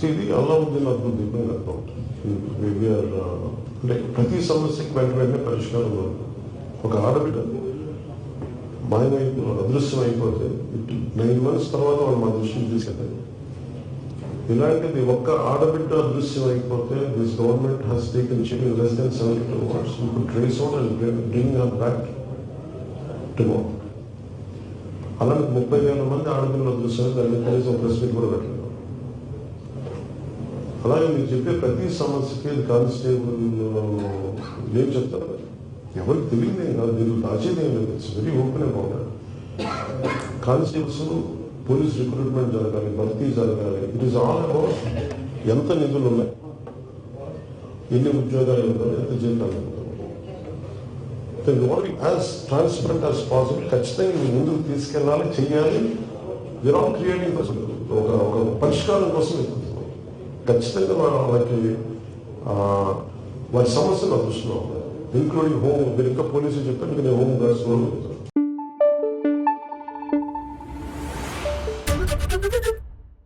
So ఇది అల్లావుద్దీన్ అద్భుత దీపం అర్థం ఉంటాం అంటే ప్రతి సమస్యకి వెంట వెంటనే పరిష్కారం ఉంది ఒక ఆడబిడ్డ మాయమైపో అదృశ్యం అయిపోతే నైన్ మంత్స్ తర్వాత వాళ్ళు మా దృశ్యం తీసుకెళ్ళారు ఇలాంటిది ఒక్క ఆడబిడ్డ అదృశ్యం అయిపోతే this government has taken chip in less than seventy two hours trace out and bring her back tomorrow అలాగే ముప్పై వేల మంది ఆడపిల్లలు అదృశ్యం దాన్ని కనీసం ప్రెస్ మీట్ కూడా పెట్టలేదు. అలాగే మీరు చెప్పే ప్రతి సమస్యకి కానిస్టేబుల్ ఏం చెప్తారు? ఎవరికి తెలియదు కాదు మీరు దాచేది ఏం లేదు it's very open about constables police recruitment జరగాలి భర్తీ జరగాలి. ఇట్ ఈస్ ఆల్ అబౌట్ ఎంత నిధులు ఉన్నాయి? ఎన్ని ఉద్యోగాలు ఉన్నాయి? ఎంత జీతాలు ఉన్నాయి? యాజ్ ట్రాన్స్పరెంట్ యాజ్ పాసిబుల్ ఖచ్చితంగా ముందుకు తీసుకెళ్ళాలి చెయ్యాలి. విరాట్ క్రియేటింగ్ ఒక ఒక పరిష్కారం కోసం ఖచ్చితంగా మన- వాళ్ళకి వారి సమస్యలు అదృష్టం ఇంక్లూడింగ్ హోమ్ మీరు ఇంకా పోలీసులు చెప్పారు నేను హోమ్ గార్డ్స్